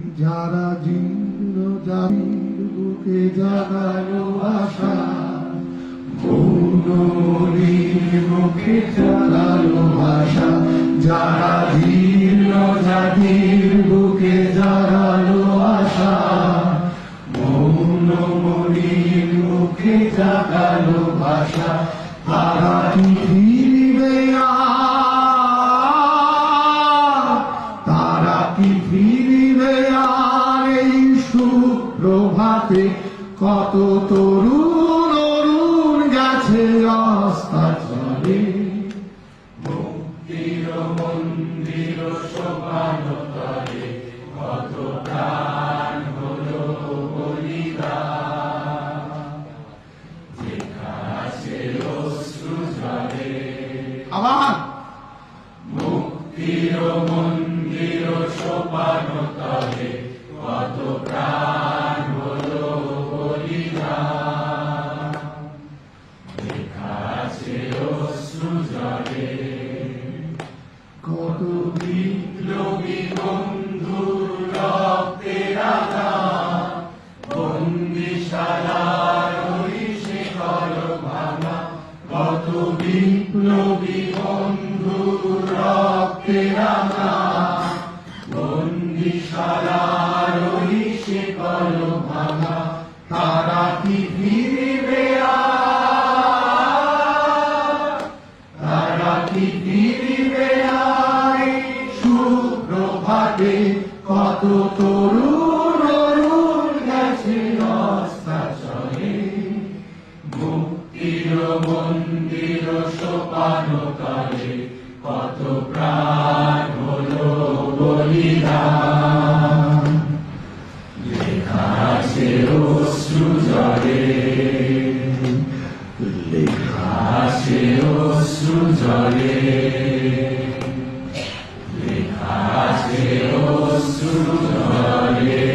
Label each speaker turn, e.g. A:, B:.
A: যারা জীর্ণ জাতির বুকে জাগালো আশা মৌনমণির মুখে জাগালো আশা যারা জীর্ণ জাতির বুকে জাগালো আশা মৌনমণির মুখে জাগালো ভাষা তারা কি? সুপ্রভাতে কত তরুণ অরুণ গেছে অস্তাচলে মুক্তির মন্দির তলে কত প্রাণ হলো বলিদান যেখানে অশ্রু জলে আবার। মুক্তির মন্দির সোপান কত বিপ্লবী বন্ধুর রক্তের আঘাত বন্দিশালার ওই শিকল ভাঙা কত বিপ্লবী বন্ধুর রক্তের আঘাত বন্দিশালার ওই শিকল ভাঙা তারা সুপ্রভাতে কত তরুণ গেছে মুক্তির মন্দির সোপান কত প্রাণ হলো বলিদান। লেখা আছে অশ্রু জলে। লেখা আছে অশ্রু জলে। Nostrum Maria.